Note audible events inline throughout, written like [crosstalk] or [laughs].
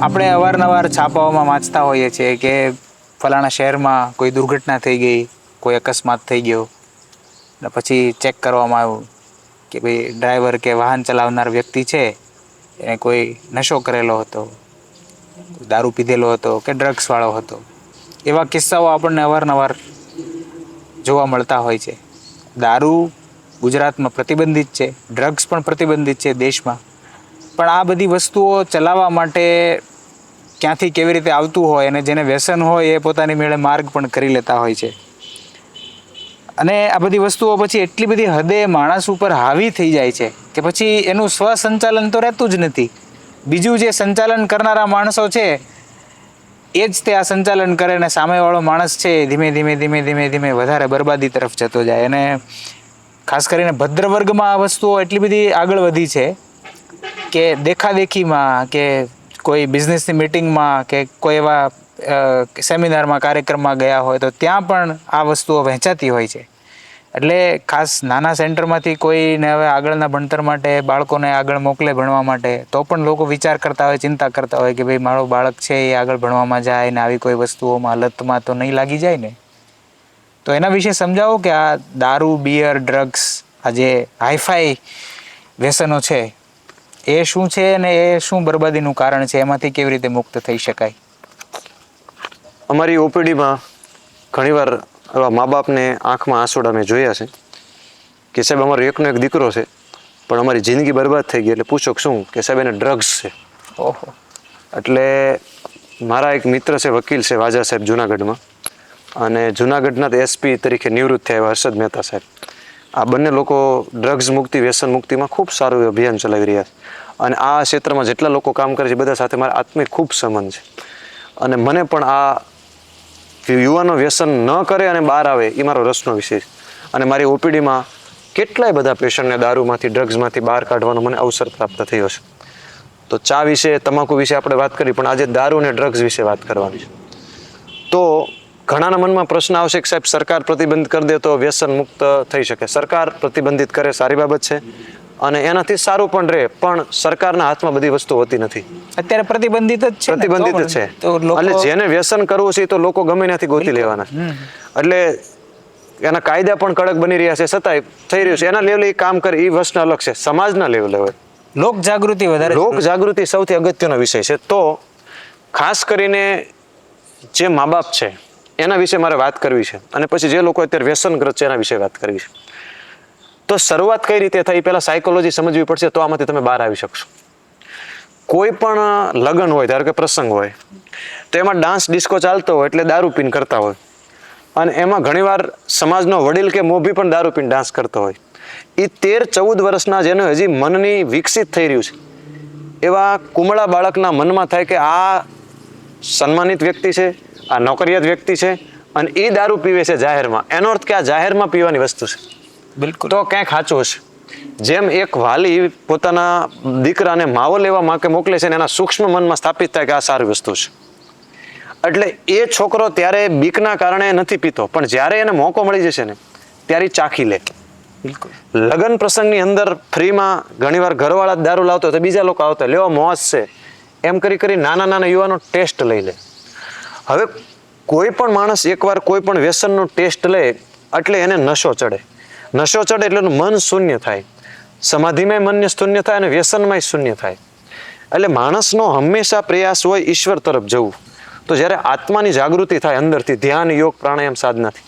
આપણે અવારનવાર છાપાઓમાં વાંચતા હોઈએ છીએ કે ફલાણા શહેરમાં કોઈ દુર્ઘટના થઈ ગઈ, કોઈ અકસ્માત થઈ ગયો. ને પછી ચેક કરવામાં આવ્યું કે ભાઈ ડ્રાઈવર કે વાહન ચલાવનાર વ્યક્તિ છે, એને કોઈ નશો કરેલો હતો દારૂ પીધેલો હતો કે ડ્રગ્સવાળો હતો. એવા કિસ્સાઓ આપણને અવારનવાર જોવા મળતા હોય છે. દારૂ ગુજરાતમાં પ્રતિબંધિત છે, ડ્રગ્સ પણ પ્રતિબંધિત છે દેશમાં. પણ આ બધી વસ્તુઓ ચલાવવા માટે ક્યાંથી કેવી રીતે આવતું હોય અને જેને વ્યસન હોય એ પોતાની મેળે માર્ગ પણ કરી લેતા હોય છે. અને આ બધી વસ્તુઓ પછી એટલી બધી હદે માણસ ઉપર હાવી થઈ જાય છે કે પછી એનું સ્વસંચાલન તો રહેતું જ નથી. બીજું જે સંચાલન કરનારા માણસો છે, એ જ તે આ સંચાલન કરે અને સામેવાળો માણસ છે ધીમે ધીમે ધીમે ધીમે ધીમે વધારે બરબાદી તરફ જતો જાય. અને ખાસ કરીને ભદ્ર વર્ગમાં આ વસ્તુઓ એટલી બધી આગળ વધી છે કે દેખાદેખીમાં કે કોઈ બિઝનેસની મિટિંગમાં કે કોઈ એવા સેમિનારમાં કાર્યક્રમમાં ગયા હોય તો ત્યાં પણ આ વસ્તુઓ વહેંચાતી હોય છે. એટલે ખાસ નાના સેન્ટરમાંથી કોઈને હવે આગળના ભણતર માટે, બાળકોને આગળ મોકલે ભણવા માટે, તો પણ લોકો વિચાર કરતા હોય, ચિંતા કરતા હોય કે ભાઈ મારો બાળક છે એ આગળ ભણવામાં જાય ને આવી કોઈ વસ્તુઓમાં, લતમાં તો નહીં લાગી જાય ને? તો એના વિશે સમજાવો કે આ દારૂ બિયર ડ્રગ્સ આ જે હાઈફાઈ વ્યસનો છે એ શું છે અને એ શું બરબાદીનું કારણ છે? એમાંથી કેવી રીતે મુક્ત થઈ શકાય? અમારી ઓપીડીમાં ઘણીવાર એવા મા બાપને આંખમાં આંસુડા મેં જોયા છે કે સાહેબ અમારો એકનો એક દીકરો છે પણ અમારી જિંદગી બરબાદ થઈ ગઈ એટલે પૂછો શું? કે સાહેબ એને ડ્રગ્સ છે. ઓહો. એટલે મારા એક મિત્ર છે વકીલ છે વાજા સાહેબ જુનાગઢમાં. અને જુનાગઢના એસપી તરીકે નિવૃત્ત થયા એવા હર્ષદ મહેતા સાહેબ. આ બંને લોકો ડ્રગ્સ મુક્તિ વ્યસન મુક્તિમાં ખૂબ સારું અભિયાન ચલાવી રહ્યા છે. અને આ ક્ષેત્રમાં જેટલા લોકો કામ કરે છે, બધા સાથે મારા આત્મિક ખૂબ સંબંધ છે. અને મને પણ આ યુવાનો વ્યસન ન કરે અને બહાર આવે, એ મારો રસનો વિષય છે. અને મારી ઓપીડીમાં કેટલાય બધા પેશન્ટને દારૂમાંથી, ડ્રગ્સમાંથી બહાર કાઢવાનો મને અવસર પ્રાપ્ત થયો છે. તો ચા વિશે, તમાકુ વિશે આપણે વાત કરી, પણ આજે દારૂ અને ડ્રગ્સ વિશે વાત કરવાની છે. તો ઘણાના મનમાં પ્રશ્ન આવશે કે સાહેબ, સરકાર પ્રતિબંધ કરી દે તો વ્યસન મુક્ત થઈ શકે. સરકાર પ્રતિબંધિત કરે, સારી બાબત છે. અને એનાથી સારું પણ રહે પણ સરકારના હાથમાં બધી વસ્તુ હોતી નથી. અત્યારે પ્રતિબંધિત જ છે પ્રતિબંધિત જ છે. તો એટલે જેને વ્યસન કરવું છે તો લોકો ગમે ત્યાંથી ગોતી લેવાના. એટલે એના કાયદા પણ કડક બની રહ્યા છે છતાંય થઈ રહ્યું છે. એના લેવલે કામ કરે એ વસ્તુ અલગ છે. સમાજના લેવલે હોય લોક જાગૃતિ વધારે લોક જાગૃતિ સૌથી અગત્યનો વિષય છે. તો ખાસ કરીને જે મા બાપ છે એના વિશે મારે વાત કરવી છે. અને પછી જે લોકો અત્યારે વ્યસનગ્રસ્ત છે એના વિશે વાત કરવી છે. તો શરૂઆત કઈ રીતે થઈ પહેલાં સાયકોલોજી સમજવી પડશે તો આમાંથી તમે બહાર આવી શકશો. કોઈ પણ લગ્ન હોય, ધારો કે પ્રસંગ હોય, તો એમાં ડાન્સ ડિસ્કો ચાલતો હોય એટલે દારૂ પીન કરતા હોય. અને એમાં ઘણીવાર સમાજનો વડીલ કે મોભી પણ દારૂ પીને ડાન્સ કરતો હોય. એ તેર ચૌદ વર્ષના જેનું હજી મનની વિકસિત થઈ રહ્યું છે. એવા કુમળા બાળકના મનમાં થાય કે આ સન્માનિત વ્યક્તિ છે, આ નોકરિયાત વ્યક્તિ છે, અને એ દારૂ પીવે છે જાહેરમાં. એનો અર્થ કે આ જાહેરમાં પીવાની વસ્તુ છે. બિલકુલ. તો ક્યાંક સાચું હશે. જેમ એક વાલી પોતાના દીકરાને માવો લેવા માટે મોકલે છે ને એના સૂક્ષ્મ મનમાં સ્થાપિત થાય કે આ સારી વસ્તુ છે. એટલે એ છોકરો ત્યારે બીકના કારણે નથી પીતો પણ જ્યારે એને મોકો મળી જશે ને ત્યારે ચાખી લે. બિલકુલ. લગ્ન પ્રસંગની અંદર ફ્રીમાં ઘણીવાર ઘરવાળા દારૂ લાવતો તો બીજા લોકો આવતા લેવો લેવા મોજ છે. એમ કરી કરી નાના નાના યુવાનો ટેસ્ટ લઈ લે. હવે કોઈ પણ માણસ એકવાર કોઈ પણ વ્યસનનો ટેસ્ટ લે એટલે એને નશો ચડે. નશો ચડે એટલે મન શૂન્ય થાય. સમાધિમાં મનને શૂન્ય થાય અને વ્યસનમાંય શૂન્ય થાય. એટલે માણસનો હંમેશા પ્રયાસ હોય ઈશ્વર તરફ જવું. તો જ્યારે આત્માની જાગૃતિ થાય અંદરથી, ધ્યાન, યોગ, પ્રાણાયામ, સાધનાથી,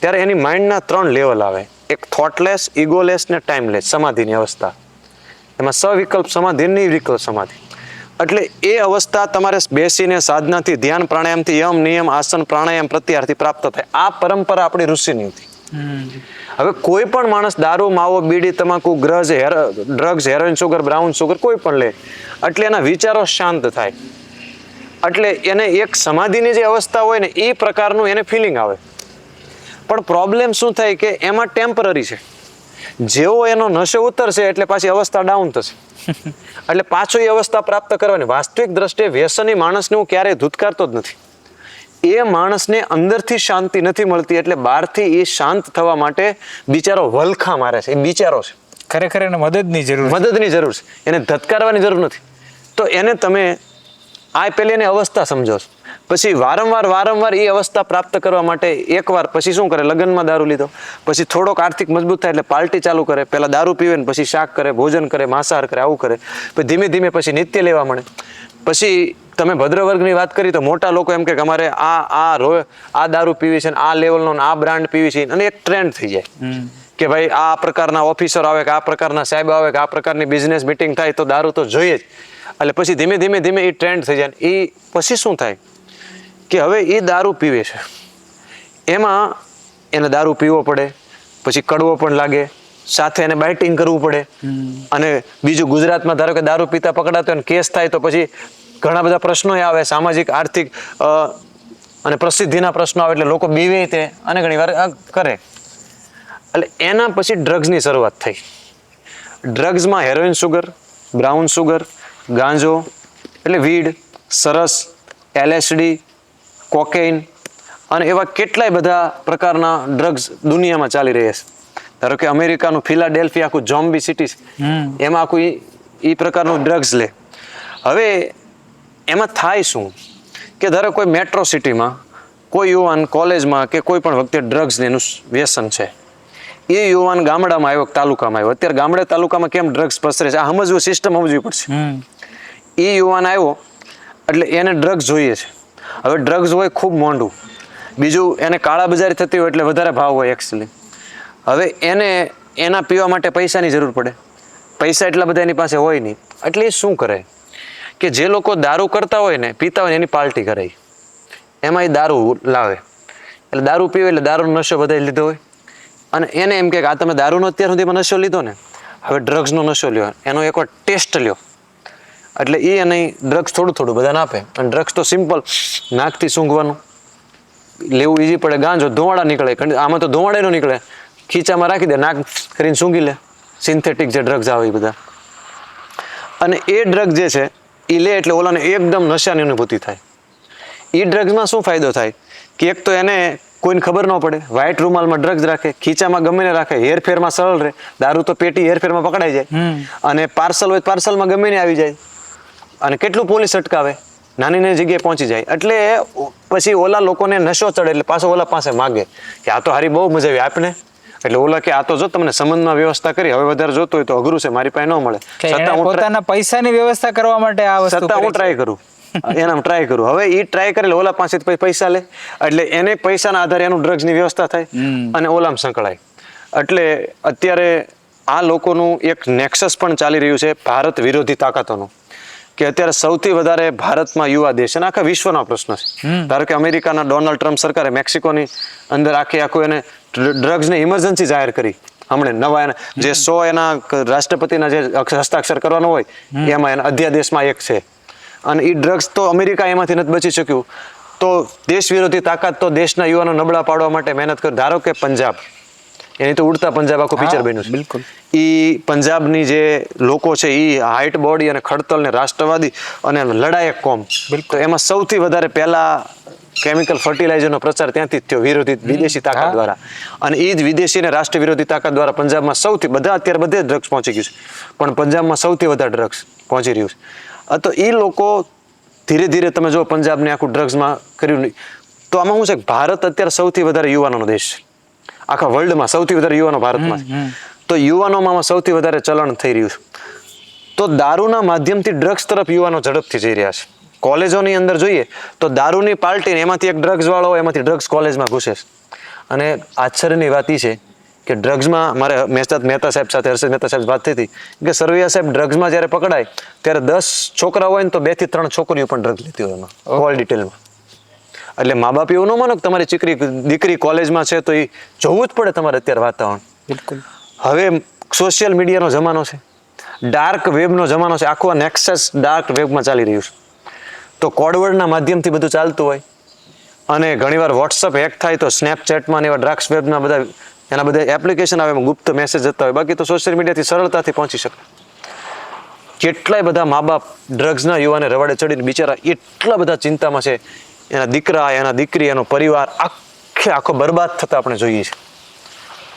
ત્યારે એની માઇન્ડના ત્રણ લેવલ આવે. એક થોટલેસ ઇગોલેસ ને ટાઈમલેસ સમાધિની અવસ્થા. એમાં સવિકલ્પ સમાધિ નિર્વિકલ્પ સમાધિ. એટલે એ અવસ્થા તમારે બેસીને સાધનાથી, ધ્યાન, પ્રાણાયામથી યમ, નિયમ, આસન, પ્રાણાયામ પ્રત્યારથી પ્રાપ્ત થાય. આ પરંપરા આપણી ઋષિની હતી. હવે કોઈ પણ માણસ દારૂ માવો બીડી તમાકુ ગ્રજ hair drugs heroin sugar brown sugar કોઈ પણ લે એટલે એના વિચારો શાંત થાય. એટલે એને એક સમાધિની જે અવસ્થા હોય ને એ પ્રકારનું એને ફિલિંગ આવે. પણ પ્રોબ્લેમ શું થાય કે એમાં ટેમ્પરરી છે. જેવો એનો નશો ઉતરશે એટલે પાછી અવસ્થા ડાઉન થશે. [laughs] એટલે પાછો એ અવસ્થા પ્રાપ્ત કરવાની વાસ્તવિક દ્રષ્ટિએ વ્યસની માણસને હું ક્યારેય ધૂતકારતો જ નથી. એ માણસને અંદરથી શાંતિ નથી મળતી એટલે બહારથી એ શાંત થવા માટે બિચારો વલખા મારે છે. એ બિચારો છે. ખરેખર એને મદદની જરૂર મદદની જરૂર છે. એને ધતકારવાની જરૂર નથી. તો એને તમે આ પેલી એની અવસ્થા સમજો છો. પછી વારંવાર વારંવાર એ અવસ્થા પ્રાપ્ત કરવા માટે એકવાર પછી શું કરે? લગ્નમાં દારૂ લીધો. પછી થોડોક આર્થિક મજબૂત થાય એટલે પાર્ટી ચાલુ કરે. પહેલાં દારૂ પીવે ને પછી શાક કરે ભોજન કરે માંસાહાર કરે આવું કરે. પછી ધીમે ધીમે પછી નિત્ય લેવા મળે. પછી તમે ભદ્ર વર્ગની વાત કરી તો મોટા લોકો એમ કે અમારે આ આ રો આ દારૂ પીવી છે આ લેવલનો આ બ્રાન્ડ પીવી છે અને એક ટ્રેન્ડ થઈ જાય. કે ભાઈ આ પ્રકારના ઓફિસર આવે કે આ પ્રકારના સાહેબ આવે કે આ પ્રકારની બિઝનેસ મીટિંગ થાય તો દારૂ તો જોઈએ જ. એટલે પછી ધીમે ધીમે ધીમે એ ટ્રેન્ડ થઈ જાય. એ પછી શું થાય? કે હવે એ દારૂ પીવે છે. એમાં એને દારૂ પીવો પડે પછી કડવો પણ લાગે સાથે એને બાઇટિંગ કરવું પડે. અને બીજું ગુજરાતમાં ધારો કે દારૂ પીતા પકડાતો કેસ થાય તો પછી ઘણા બધા પ્રશ્નો આવે સામાજિક આર્થિક અને પ્રસિદ્ધિના પ્રશ્નો આવે એટલે લોકો બીવે તે અને ઘણી વાર કરે. એટલે એના પછી ડ્રગ્સની શરૂઆત થઈ. ડ્રગ્સમાં હેરોઇન સુગર બ્રાઉન સુગર ગાંજો એટલે વીડ સરસ એલએસડી કોકેઇન અને એવા કેટલાય બધા પ્રકારના ડ્રગ્સ દુનિયામાં ચાલી રહ્યા છે. ધારો કે અમેરિકાનું ફિલાડેલ્ફી આખું જોમ્બી સિટી એમાં આખું એ પ્રકારનું ડ્રગ્સ લે. હવે એમાં થાય શું? કે ધારો કોઈ મેટ્રો સિટીમાં કોઈ યુવાન કોલેજમાં કે કોઈ પણ વખતે ડ્રગ્સને એનું વ્યસન છે. એ યુવાન ગામડામાં આવ્યો તાલુકામાં આવ્યો. અત્યારે ગામડે તાલુકામાં કેમ ડ્રગ્સ પસરે છે? આ સમજવું સિસ્ટમ સમજવી પડશે. એ યુવાન આવ્યો એટલે એને ડ્રગ્સ જોઈએ છે. હવે ડ્રગ્સ હોય ખૂબ મોંઘું બીજું એને કાળા બજારી થતી હોય એટલે વધારે ભાવ હોય એકચ્યુઅલી હવે એને એના પીવા માટે પૈસાની જરૂર પડે. પૈસા એટલા બધા એની પાસે હોય નહીં. એટલે એ શું કરે? કે જે લોકો દારૂ કરતા હોય ને, પીતા હોય ને, એની પાર્ટી કરાવી. એમાં એ દારૂ લાવે. એટલે દારૂ પીવે એટલે દારૂનો નશો બધાય લીધો હોય. અને એને એમ કે આ તમે દારૂનો અત્યાર સુધીમાં નશો લીધો ને, હવે ડ્રગ્સનો નશો લ્યો. એનો એકવાર ટેસ્ટ લ્યો. એટલે એ અને ડ્રગ્સ થોડું થોડું બધાને આપે. અને ડ્રગ્સ તો સિમ્પલ નાકથી સૂંઘવાનું. લેવું ઈઝી પડે, ગાંજો, ધોવાડા નીકળે. આમાં તો ધોવાડાનો નીકળે. ખીચામાં રાખી દે, નાક કરીને સૂંઘી લે. સિન્થેટિક જે ડ્રગ્સ આવે એ બધા. અને એ ડ્રગ જે છે એ લે એટલે ઓલાને એકદમ નશાની અનુભૂતિ થાય. એ ડ્રગ્સમાં શું ફાયદો થાય? કે એક તો એને કોઈને ખબર ન પડે. વ્હાઇટ રૂમાલમાં ડ્રગ્સ રાખે ખીચામાં ગમે ને રાખે હેરફેરમાં સરળ રહે. દારૂ તો પેટી હેરફેરમાં પકડાઈ જાય. અને પાર્સલ હોય પાર્સલમાં ગમે ને આવી જાય. અને કેટલું પોલીસ અટકાવે? નાની નાની જગ્યાએ પહોંચી જાય. એટલે પછી ઓલા લોકોને નશો ચડે એટલે પાછો ઓલા પાસે માગે. કે આ તો હારી બહુ મજા આવી. આપને? એટલે ઓલા કે આ તો જો તમને સંબંધમાં વ્યવસ્થા કરી હવે વધારે જોતું હોય તો અઘરું છે મારી પાસે ન મળે. છતાં હું પોતાના પૈસાની વ્યવસ્થા કરવા માટે આ વસ્તુ છતાં હું ટ્રાય કરું. એના ટ્રાય કરું. હવે એ ટ્રાય કરે ઓલા પાસેથી પૈસા લે. એટલે એને પૈસાના આધારે એનું ડ્રગ્સની વ્યવસ્થા થાય અને ઓલામ સંકળાય. એટલે અત્યારે આ લોકોનું એક નેક્સસ પણ ચાલી રહ્યું છે ભારત વિરોધી તાકાતોનું. કે અત્યારે સૌથી વધારે ભારતમાં યુવા દેશ અને આખા વિશ્વનો પ્રશ્ન છે. ધારો કે અમેરિકાના ડોનાલ્ડ ટ્રમ્પ સરકારે મેક્સિકોની અંદર આખે આખું એને ડ્રગ્સને ઇમરજન્સી જાહેર કરી. હમણાં નવા એના જે સો એના રાષ્ટ્રપતિના જે હસ્તાક્ષર કરવાનો હોય એમાં એના અધ્યાદેશમાં એક છે. અને એ ડ્રગ્સ તો અમેરિકા એમાંથી નથી બચી શક્યું. તો દેશ વિરોધી તાકાત તો દેશના યુવાનો નબળા પાડવા માટે મહેનત કર ધારો કે પંજાબ. એની તો ઉડતા પંજાબ આખું પિક્ચર બન્યું છે. બિલકુલ. એ પંજાબની જે લોકો છે એ હાઇટ બોડી અને ખડતલ ને રાષ્ટ્રવાદી અને લડાયક કોમ. તો એમાં સૌથી વધારે પહેલા કેમિકલ ફર્ટિલાઇઝરનો પ્રચાર ત્યાંથી જ થયો વિરોધી વિદેશી તાકાત દ્વારા. અને એ જ વિદેશી અને રાષ્ટ્ર વિરોધી તાકાત દ્વારા પંજાબમાં સૌથી બધા અત્યારે બધે ડ્રગ્સ પહોંચી ગયું છે. પણ પંજાબમાં સૌથી વધારે ડ્રગ્સ પહોંચી રહ્યું છે. તો એ લોકો ધીરે ધીરે તમે જો પંજાબને આખું ડ્રગ્સમાં કર્યું નહીં. તો આમાં શું છે કે ભારત અત્યારે સૌથી વધારે યુવાનોનો દેશ છે. આખા વર્લ્ડમાં સૌથી વધારે યુવાનો ભારતમાં છે. તો યુવાનોમાં સૌથી વધારે ચલણ થઈ રહ્યું છે. તો દારૂના માધ્યમથી ડ્રગ્સ તરફ યુવાનો ઝડપથી જઈ રહ્યા છે. કોલેજોની અંદર જોઈએ તો દારૂની પાર્ટીને એમાંથી એક ડ્રગ્સવાળો હોય એમાંથી ડ્રગ્સ કોલેજમાં ઘૂસે છે. અને આશ્ચર્યની વાત એ છે કે ડ્રગ્સમાં મારે મહેતા મહેતા સાહેબ સાથે હર્ષદ મહેતા સાહેબ વાત થઈ હતી કે સરવૈયા સાહેબ ડ્રગ્સમાં જ્યારે પકડાય ત્યારે દસ છોકરા હોય ને તો બેથી ત્રણ છોકરીઓ પણ ડ્રગ્સ લેતી હોય એમાં ઓલ ડિટેલમાં એટલે મા બાપ એવું ન માનો કે તમારી દીકરી દીકરી કોલેજમાં છે તો એ જોવું જ પડે તમારે અત્યારે વાતાવરણ. બિલકુલ. હવે સોશિયલ મીડિયાનો જમાનો છે. ડાર્ક વેબનો જમાનો છે. આખું નેક્સસ ડાર્ક વેબમાં ચાલી રહ્યું છે. તો કોડવર્ડના માધ્યમથી બધું ચાલતું હોય. અને ઘણીવાર વોટ્સઅપ હેક થાય તો સ્નેપચેટમાં એવા ડ્રાક્સ વેબના બધા એના બધા એપ્લિકેશન આવે, એમાં ગુપ્ત મેસેજ જતા હોય. બાકી તો સોશિયલ મીડિયાથી સરળતાથી પહોંચી શકે. કેટલાય બધા મા બાપ ડ્રગ્સના યુવાને રવાડે ચડીને બિચારા એટલા બધા ચિંતામાં છે. એના દીકરા, એના દીકરી, એનો પરિવાર આખે આખો બરબાદ થતા આપણે જોઈએ છે.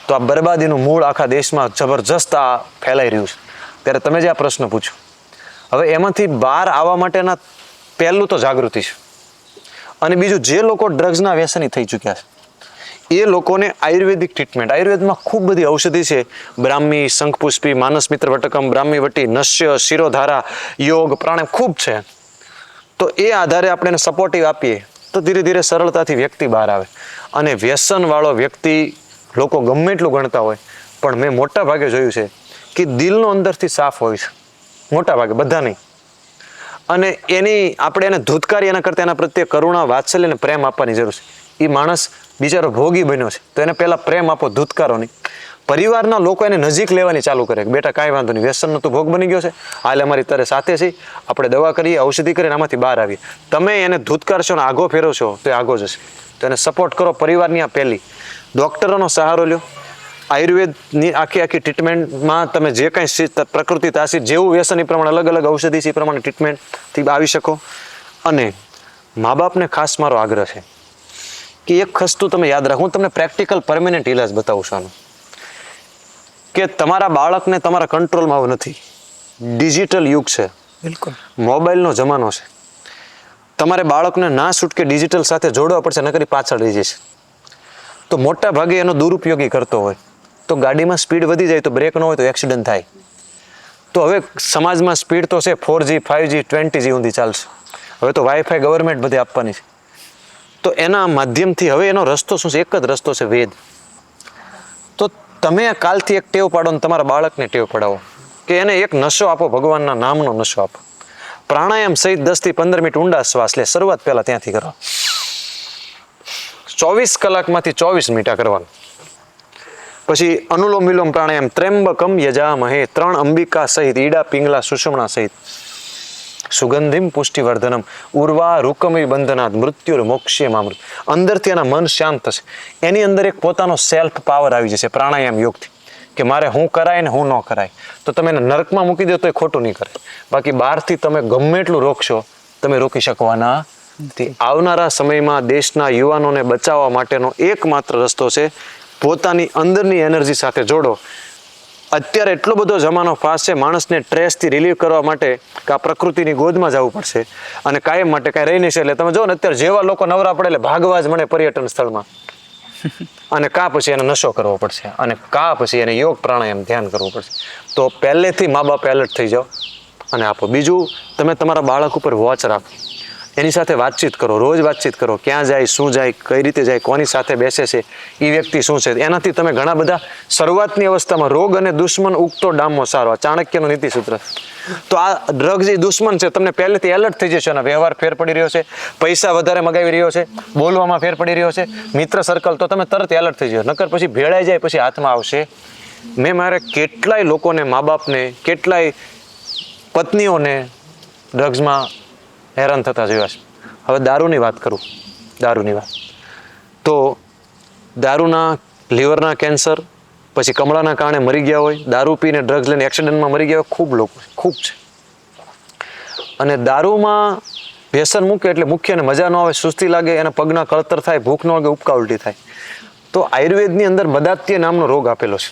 તો આ બરબાદીનું મૂળ આખા દેશમાં જબરજસ્ત આ ફેલાઈ રહ્યું છે. ત્યારે તમે જે આ પ્રશ્ન પૂછો. હવે એમાંથી બહાર આવવા માટેના પહેલું તો જાગૃતિ છે. અને બીજું જે લોકો ડ્રગ્સના વ્યસની થઈ ચૂક્યા છે, એ લોકોને આયુર્વેદિક ટ્રીટમેન્ટ આયુર્વેદમાં ખૂબ બધી ઔષધિ છે. બ્રાહ્મી, શંખપુષ્પી, માનસ મિત્ર વટકમ, બ્રાહ્મી વટી, નશ્ય, શિરોધારા, યોગ, પ્રાણાયામ ખૂબ છે. તો એ આધારે આપણે એને સપોર્ટિવ આપીએ, તો ધીરે ધીરે સરળતાથી વ્યક્તિ બહાર આવે. અને વ્યસનવાળો વ્યક્તિ લોકો ગમે એટલું ગણતા હોય, પણ મેં મોટા ભાગે જોયું છે કે દિલનો અંદરથી સાફ હોય છે. મોટા ભાગે બધા નહીં અને એની આપણે એને ધૂતકારી એના કરતાં એના પ્રત્યે કરુણા, વાત્સલ્ય અને પ્રેમ આપવાની જરૂર છે. એ માણસ બિચારો ભોગી બન્યો છે. તો એને પહેલાં પ્રેમ આપો ધૂતકારો નહીં પરિવારના લોકો એને નજીક લેવાની ચાલુ કરે બેટા, કાંઈ વાંધો નહીં, વ્યસનનો તો ભોગ બની ગયો છે. હાલ અમારી તારે સાથે છે. આપણે દવા કરીએ, ઔષધિ કરીને આમાંથી બહાર આવીએ. તમે એને ધૂતકારશો ને આગો ફેરો છો તો એ આગો જશે. તો એને સપોર્ટ કરો પરિવારની આ પહેલી. ડૉક્ટરોનો સહારો લ્યો. આયુર્વેદની આખી આખી ટ્રીટમેન્ટમાં તમે જે કાંઈ પ્રકૃતિ તાસીર જેવું વ્યસન એ પ્રમાણે અલગ અલગ ઔષધિ છે એ પ્રમાણે ટ્રીટમેન્ટથી આવી શકો. અને મા બાપને ખાસ મારો આગ્રહ છે કે એક વસ્તુ તમે યાદ રાખો હું તમને પ્રેક્ટિકલ પરમેનન્ટ ઇલાજ બતાવું છું કે તમારા બાળકને તમારા કંટ્રોલમાં આવું નથી. ડિજિટલ યુગ છે. બિલકુલ. મોબાઈલનો જમાનો છે. તમારે બાળકને ના છૂટકે ડિજિટલ સાથે જોડવા પડશે નકરી પાછળ રહી જશે. તો મોટા ભાગે એનો દુરુપયોગી કરતો હોય. તો ગાડીમાં સ્પીડ વધી જાય તો બ્રેક ન હોય તો એક્સિડન્ટ થાય. તો હવે સમાજમાં સ્પીડ તો છે four G five G twenty G સુધી ચાલશે. હવે તો વાઈફાઈ ગવર્મેન્ટ બધે આપવાની છે. તો એના માધ્યમથી હવે એનો રસ્તો શું છે? એક જ રસ્તો છે વેદ. તો તમે કાલથી એક ટેવ પાડો ને તમારા બાળકને ટેવ પડાવો કે એને એક નશો આપો, ભગવાનના નામનો નશો આપો. પ્રાણાયામ સહિત દસથી પંદર મિનિટ ઊંડા શ્વાસ લે. શરૂઆત પહેલાં ત્યાંથી કરો. ચોવીસ કલાકમાંથી ચોવીસ મિનિટ કરવાનું. પછી અનુલોમ વિલોમ પ્રાણાયામ ત્રેમ્બકમ યજામહે, ત્રણ અંબિકા સહિત, ઈડા, પિંગલા, સુષમણા સહિત. સુગંધિમ પુષ્ટિવર્ધનમ, ઉર્વા, રૂકમી બંધનાથ મૃત્યુર મોક્ષ્ય મામૃત. અંદરથી એના મન શાંત થશે. એની અંદર એક પોતાનો સેલ્ફ પાવર આવી જશે, પ્રાણાયામ યોગથી. કે મારે હું કરાય ને હું ન કરાય. તો તમે એને નર્કમાં મૂકી દો તો એ ખોટું નહીં કરે. બાકી બહારથી તમે ગમે એટલું રોકશો, તમે રોકી શકવાના આવનારા સમયમાં દેશના યુવાનોને બચાવવા માટેનો એકમાત્ર રસ્તો છે પોતાની અંદરની એનર્જી સાથે જોડો. અત્યારે એટલો બધો જમાનો ફાસ્ટ છે માણસને સ્ટ્રેસથી રિલીવ કરવા માટે કે આ પ્રકૃતિની ગોદમાં જવું પડશે અને કાયમ માટે કાંઈ રહી નહીં છે એટલે તમે જો ને અત્યારે જેવા લોકો નવરા પડે એટલે ભાગવા જ મને પર્યટન સ્થળમાં. [laughs] અને કા પછી એને નશો કરવો પડશે અને કા પછી એને યોગ પ્રાણાયામ ધ્યાન કરવું પડશે. તો પહેલેથી મા બાપ એલર્ટ થઈ જાઓ અને આપો. બીજું તમે તમારા બાળક ઉપર વોચ રાખો. એની સાથે વાતચીત કરો, રોજ વાતચીત કરો, ક્યાં જાય, શું જાય, કઈ રીતે જાય, કોની સાથે બેસે છે એ વ્યક્તિ શું છે? એનાથી તમે ઘણા બધા શરૂઆતની અવસ્થામાં રોગ અને દુશ્મન ઉગતો ડામો સારો ચાણક્યનું નીતિસૂત્ર. તો આ ડ્રગ્સ એ દુશ્મન છે, તમને પહેલેથી એલર્ટ થઈ જશે અને વ્યવહાર ફેર પડી રહ્યો છે, પૈસા વધારે મગાવી રહ્યો છે, બોલવામાં ફેર પડી રહ્યો છે, મિત્ર સર્કલ તો તમે તરત એલર્ટ થઈ જશો નકર પછી ભેળાઈ જાય, પછી હાથમાં આવશે. મેં મારે કેટલાય લોકોને, મા બાપને, કેટલાય પત્નીઓને ડ્રગ્સમાં હેરાન થતા જોયા છે. હવે દારૂની વાત કરું, દારૂની વાત. તો દારૂના, લીવરના કેન્સર, પછી કમળાના કારણે મરી ગયા હોય, દારૂ પીને ડ્રગ્સ લઈને એક્સિડન્ટમાં મરી ગયા હોય, ખૂબ લોકો, ખૂબ છે. અને દારૂમાં વ્યસન મૂકે એટલે મુખ્ય અને મજા ન આવે, સુસ્તી લાગે, એના પગના કળતર થાય, ભૂખ ન લાગે, ઉપકા ઉલટી થાય. તો આયુર્વેદની અંદર બદાત્ય નામનો રોગ આપેલો છે.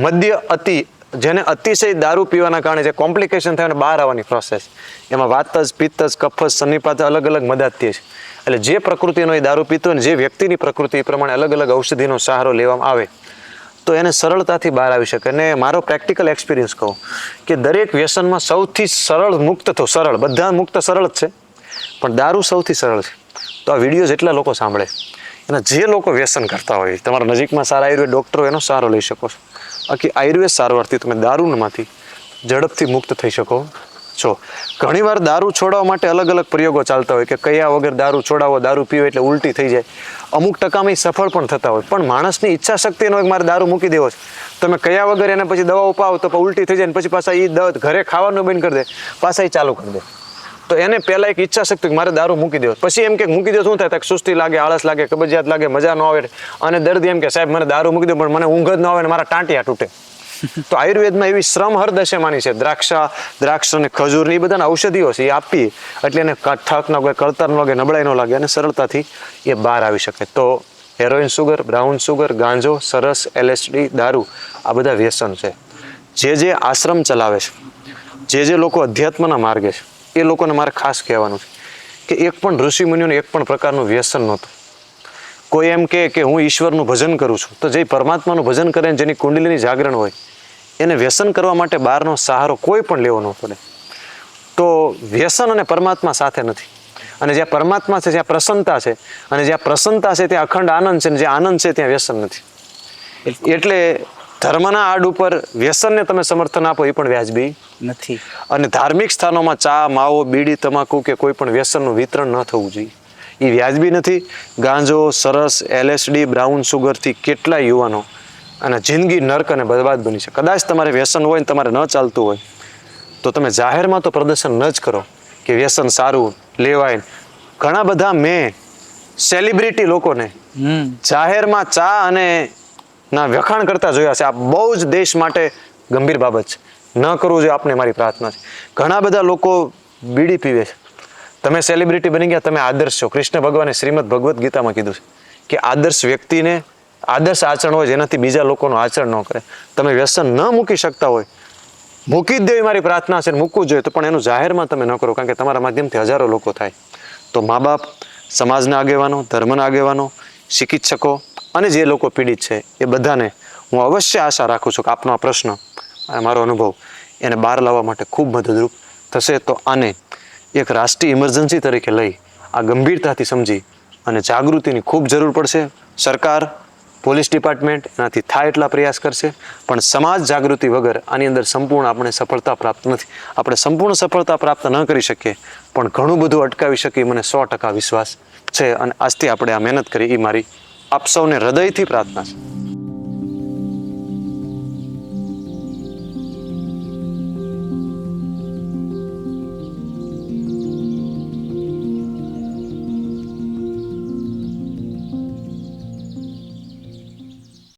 મદ્ય અતિ જેને અતિશય દારૂ પીવાના કારણે જે કોમ્પ્લિકેશન થાય અને બહાર આવવાની પ્રોસેસ એમાં વાતજ પિત્તજ કફજ સન્નિપાત અલગ અલગ મદદથી છે. એટલે જે પ્રકૃતિનો એ દારૂ પીતો હોય ને, જે વ્યક્તિની પ્રકૃતિ પ્રમાણે અલગ અલગ ઔષધિનો સહારો લેવામાં આવે, તો એને સરળતાથી બહાર આવી શકે. અને મારો પ્રેક્ટિકલ એક્સપિરિયન્સ કહું કે દરેક વ્યસનમાં સૌથી સરળ મુક્ત થો સરળ, બધા મુક્ત સરળ જ છે, પણ દારૂ સૌથી સરળ છે. તો આ વીડિયો જેટલા લોકો સાંભળે અને જે લોકો વ્યસન કરતા હોય, તમારા નજીકમાં સારા આયુર્વેદ ડૉક્ટરો એનો સહારો લઈ શકો છો. બાકી આયુર્વેદ સારવારથી તમે દારૂમાંથી ઝડપથી મુક્ત થઈ શકો છો. ઘણીવાર દારૂ છોડાવવા માટે અલગ અલગ પ્રયોગો ચાલતા હોય કે કયા વગર દારૂ છોડાવો, દારૂ પીવો એટલે ઉલટી થઈ જાય. અમુક ટકામાં સફળ પણ થતા હોય. પણ માણસની ઈચ્છા શક્તિ એક મારે દારૂ મૂકી દેવો છે. તમે કયા વગર એને પછી દવાઓ ઉપાવો તો ઉલટી થઈ જાય ને પછી પાછા એ દવા ઘરે ખાવાનું બંધ કરી દે. પાછા એ ચાલુ કરી દે. તો એને પહેલાં એક ઈચ્છા શક્તિ કે મારે દારૂ મૂકી દેવો. પછી એમ કે મૂકી દો શું થાય? સુસ્તી લાગે આળસ લાગે કબજિયાત લાગે મજા ન આવે. અને દર્દી એમ કે સાહેબ મને દારૂ મૂકી દો પણ મને ઊંઘ જ ન આવે ને મારા ટાંટિયા તૂટે. [laughs] તો આયુર્વેદમાં એવી શ્રમ હર દશામાની છે. દ્રાક્ષા દ્રાક્ષ અને ખજૂર એ બધાના ઔષધિઓ છે એ આપી એટલે એને થાક ન લાગે કળતર ન લાગે નબળાઈ ન લાગે અને સરળતાથી એ બહાર આવી શકે. તો હેરોઇન સુગર બ્રાઉન સુગર ગાંજો સરસ એલએસડી દારૂ આ બધા વ્યસન છે. જે જે આશ્રમ ચલાવે છે જે જે લોકો અધ્યાત્મના માર્ગે છે એ લોકોને મારે ખાસ કહેવાનું છે કે એક પણ ઋષિ મુનિઓને એક પણ પ્રકારનું વ્યસન નહોતું. કોઈ એમ કહે કે હું ઈશ્વરનું ભજન કરું છું, તો જે પરમાત્માનું ભજન કરે જેની કુંડલીની જાગરણ હોય, એને વ્યસન કરવા માટે બહારનો સહારો કોઈ પણ લેવો ન પડે તો વ્યસન અને પરમાત્મા સાથે નથી. અને જ્યાં પરમાત્મા છે જ્યાં પ્રસન્નતા છે, અને જ્યાં પ્રસન્નતા છે, ત્યાં અખંડ આનંદ છે અને જ્યાં આનંદ છે, ત્યાં વ્યસન નથી. એટલે ધર્મના આડ ઉપર વ્યસનને તમે સમર્થન આપો એ પણ વ્યાજબી. નથી. અને ધાર્મિક સ્થાનોમાં ચા માવો બીડી તમાકુ કે કોઈ પણ વ્યસનનું વિતરણ ન થવું જોઈએ. એ વ્યાજબી નથી. ગાંજો સરસ એલએસડી બ્રાઉન સુગરથી કેટલા યુવાનો અને જિંદગી નર્ક અને બરબાદ બની છે. કદાચ તમારે વ્યસન હોય ને તમારે ન ચાલતું હોય તો તમે જાહેરમાં તો પ્રદર્શન ન જ કરો કે વ્યસન સારું લેવાય ઘણા બધા મેં સેલિબ્રિટી લોકોને જાહેરમાં ચા અને ના, વખાણ કરતા જોયા છે. આ બહુ જ દેશ માટે ગંભીર બાબત છે. ન કરવું જોઈએ આપને મારી પ્રાર્થના છે. ઘણા બધા લોકો બીડી પીવે છે. તમે સેલિબ્રિટી બની ગયા, તમે આદર્શ છો. કૃષ્ણ ભગવાને શ્રીમદ ભગવદ્ ગીતામાં કીધું છે કે આદર્શ વ્યક્તિને આદર્શ આચરણ હોય જેનાથી બીજા લોકોનું આચરણ ન કરે. તમે વ્યસન ન મૂકી શકતા હોય. મૂકી જ દેવી મારી પ્રાર્થના છે મૂકવું જોઈએ તો પણ એનું જાહેરમાં તમે ન કરો, કારણ કે તમારા માધ્યમથી હજારો લોકો થાય. તો મા બાપ, સમાજના આગેવાનો, ધર્મના આગેવાનો ચિકિત્સકો અને જે લોકો પીડિત છે, એ બધાને હું અવશ્ય આશા રાખું છું કે આપનો આ પ્રશ્ન અને મારો અનુભવ એને બહાર લાવવા માટે ખૂબ મદદરૂપ થશે. તો આને એક રાષ્ટ્રીય ઇમરજન્સી તરીકે લઈ આ ગંભીરતાથી સમજી અને જાગૃતિની ખૂબ જરૂર પડશે. સરકાર, પોલીસ ડિપાર્ટમેન્ટ એનાથી થાય એટલા પ્રયાસ કરશે, પણ સમાજ જાગૃતિ વગર આની અંદર સંપૂર્ણ આપણે સફળતા પ્રાપ્ત નથી. આપણે સંપૂર્ણ સફળતા પ્રાપ્ત ન કરી શકીએ, પણ ઘણું બધું અટકાવી શકીએ. મને સો ટકા વિશ્વાસ છે અને આજથી આપણે આ મહેનત કરી એ મારી આપ સૌને હૃદયથી પ્રાર્થના છે.